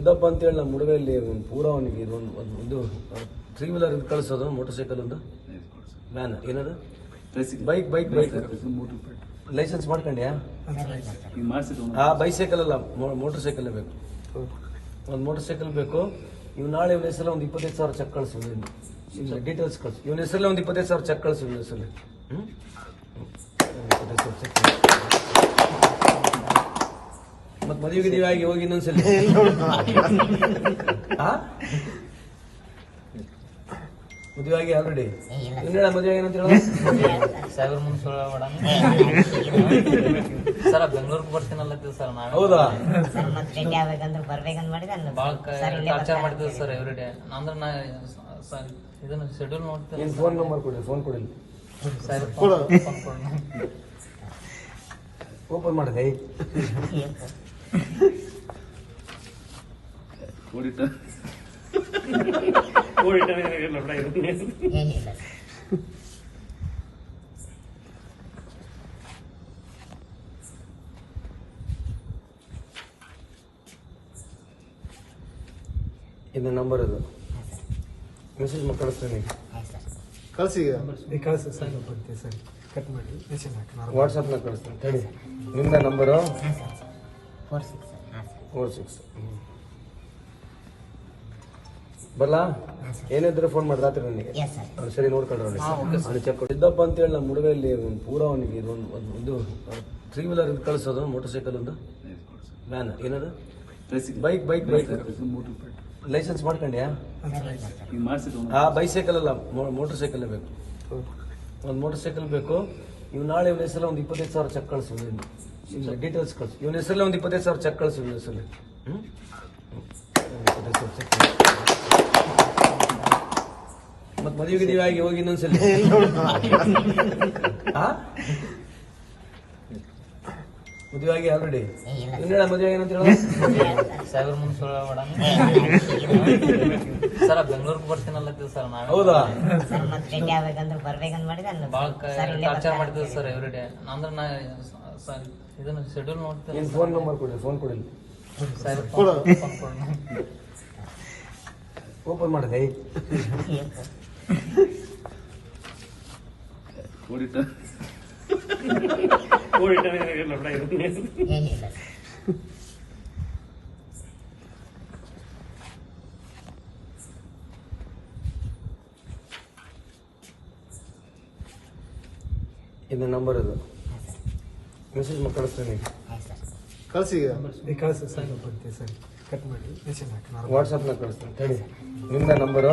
ಸಿದ್ದಪ್ಪ ಅಂತೇಳಿ ನಮ್ಮ ಹುಡುಗಲ್ಲಿ ಒಂದು ಪೂರ ಅವನಿಗೆ ಇದೊಂದು ಒಂದು ಇದು ತ್ರೀ ವೀಲರ್ ಕಳಿಸೋದು ಮೋಟರ್ ಸೈಕಲ್ ಒಂದು? ವ್ಯಾನ್ ಏನದು? ಬೈಕ್ ಬೈಕ್ ಬೈಕ್ ಲೈಸೆನ್ಸ್ ಮಾಡ್ಕೊಂಡ್ಯಾ? ಆ ಬೈಸೈಕಲ್ ಅಲ್ಲ ಮೋಟರ್ ಸೈಕಲ್ ಬೇಕು. ಒಂದು ಮೋಟರ್ ಸೈಕಲ್ ಬೇಕು. ಇವ್ ನಾಳೆ ಇವನ ಹೆಸರಲ್ಲಿ ಒಂದು ಇಪ್ಪತ್ತೈದು ಸಾವಿರ ಚೆಕ್ ಕಳಿಸು ಡೀಟೇಲ್ಸ್ ಕಳಿಸು. ಇವನ ಹೆಸರಲ್ಲಿ ಒಂದು ಇಪ್ಪತ್ತೈದು ಸಾವಿರ ಚೆಕ್ ಕಳಿಸು ಇವನ ಹೆಸರಲ್ಲಿ. ಹ್ಞೂ ಇಪ್ಪತ್ತೈದು ಸಾವಿರ ಚೆಕ್ ಮತ್ತೆ ಮದುವೆ ಗಿದುವೆ ಆಗಿ ಹೋಗಿ ಇನ್ನೊಂದ್ಸಲ? ಮದುವೆ ಆಗಿ ಆಲ್ರೆಡಿ ಇನ್ನೇಳ ಮದುವೆ ಆಗಿ ಏನಂತ ಹೇಳ ಸಾವಿರ ಮುಂದೆ ಸುಳ್ಳು ಮೇಡಮ್ ಸರ್ ಬೆಂಗಳೂರಿಗೆ ಬರ್ತೀನಲ್ಲತ್ತೀವಿ ಸರ್ ನಾನು. ಹೌದಾ? ಸರ್ ಮತ್ತೆ ಭೇಟಿ ಆಗ್ಬೇಕಂದ್ರೆ ಬರ್ಬೇಕಂತ ಮಾಡಿದ್ರೆ ಅಂದ ಭಾಳ ಟಾರ್ಚರ್. ಮಾಡ್ತೀವಿ ಸರ್ ಎವ್ರಿ ಡೇ ಅಂದ್ರೆ ನಾ ಇದನ್ನ ಶೆಡ್ಯೂಲ್ ನೋಡ್ತೀನಿ. ಫೋನ್ ನಂಬರ್ ಕೊಡಿ ಫೋನ್ ಕೊಡಿ. ಸರ್ ಓಪನ್ ಕೊಡಿ. ಏನಿಲ್ಲ ಸರ್. ಇದು ನಂಬರ್ ಅದು. ಮೆಸೇಜ್ ಕಳಿಸ್ತೀನಿ ಕಳಿಸಿ ಈಗ. ಈ ಕಳಿಸಿ ಸರ್ ಬರ್ತೀವಿ ಸರ್ ಕಟ್ ಮಾಡಿ ಮೆಸೇಜ್ ಹಾಕಿ ನಾನು ವಾಟ್ಸಪ್ನಾಗ ಕಳಿಸ್ತೀನಿ. ಹೇಳಿ ನಿಮ್ಮ number four six four six ಬರಲಾ? ಏನಿದ್ರೆ ಫೋನ್ ಮಾಡಿ ರಾತ್ರಿ ನನಗೆ. ಅವ್ನು ಸರಿ ನೋಡ್ಕೊಂಡ್ರೆ ಚೆಕ್ ಚೆಕ್ ಅಂತ ಅಂತೇಳಿ ನಮ್ಮ ಹುಡುಗ ಇಲ್ಲಿ ಒಂದು ಪೂರ ಅವನಿಗೆ ಇದೊಂದು ಒಂದು ಇದು ತ್ರೀ ವೀಲರ್ ಕಳಿಸೋದು ಮೋಟರ್ ಸೈಕಲ್ ಒಂದು. ವ್ಯಾನ್ ಏನದು? ಬೈಕ್ ಬೈಕ್ ಬೈಕ್ ಲೈಸೆನ್ಸ್ ಮಾಡ್ಕೊಂಡ್ಯಾ? ಆ ಬೈಸೈಕಲ್ ಅಲ್ಲ ಮೋಟರ್ ಸೈಕಲ್ ಬೇಕು. ಒಂದು ಮೋಟರ್ ಸೈಕಲ್ ಬೇಕು. ಇವ್ ನಾಳೆ ಇವನ ಹೆಸರಲ್ಲಿ ಒಂದು ಇಪ್ಪತ್ತೈದು ಸಾವಿರ ಚೆಕ್ ಕಳಿಸು ಡೀಟೇಲ್ಸ್ ಕಳಿಸು. ಇವನ ಹೆಸರಲ್ಲಿ ಒಂದು ಇಪ್ಪತ್ತೈದು ಸಾವಿರ ಚೆಕ್ ಕಳಿಸು ಇವನ ಹೆಸರಲ್ಲಿ. ಹ್ಞೂ ಇಪ್ಪತ್ತೈದು ಸಾವಿರ ಚೆಕ್ ಮತ್ತೆ ಮದುವೆ ಗಿದುವೆ ಆಗಿ ಹೋಗಿ ಇನ್ನೊಂದ್ಸಲ ಮದುವೆಯಾಗಿ ಮದುವೆ ಆಗಿ ಆಲ್ರೆಡಿ ಇನ್ನೇಳ ಮದುವೆ ಏನಂತ ಹೇಳ. ಸಾಗರ್ ಮುಂದೆ ಸುಳ್ಳು ಮೇಡಮ್ ಸರ್ ಬೆಂಗಳೂರಿಗೆ ಬರ್ತೀನಲ್ಲ ಸರ್ ನಾವು ಹೌದಾ? ಸರ್ ಮತ್ತೆ ಭೇಟಿ ಆಗ್ಬೇಕಂದ್ರೆ ಬರ್ಬೇಕಂತ ಮಾಡಿದ್ರೆ ಅಂದ ಭಾಳ ಟಾರ್ಚರ್ ಮಾಡ್ತೀವಿ ಸರ್ ಎವ್ರಿ ಡೇ ಅಂದ್ರೆ ನಾ ಸರ್ ಇದನ್ನ ಶೆಡ್ಯೂಲ್ ನೋಡ್ತೀನಿ. ನಿನ್ ಫೋನ್ ನಂಬರ್ ಕೊಡಿ ಫೋನ್ ಕೊಡಿ. ಸರ್ ಫೋನ್ ಕೊಡಿ. ಓಪನ್ ಮಾಡಿದೆ ಏನಿಲ್ಲ. ಇದು ನಂಬರ್ ಅದು. ಮೆಸೇಜ್ ಕಳಿಸ್ತೀನಿ ಕಳಿಸಿ ಈಗ. ಕಳಿಸಿ ಸರ್ ಬರ್ತೀವಿ ಸರ್. ಕಟ್ ಮಾಡಿ ಮೆಸೇಜ್ ಹಾಕಿ ನಾನು ವಾಟ್ಸಪ್ನಾಗ ಕಳಿಸ್ತೀನಿ. ಹೇಳಿ ನಿಮ್ದ ನಂಬರು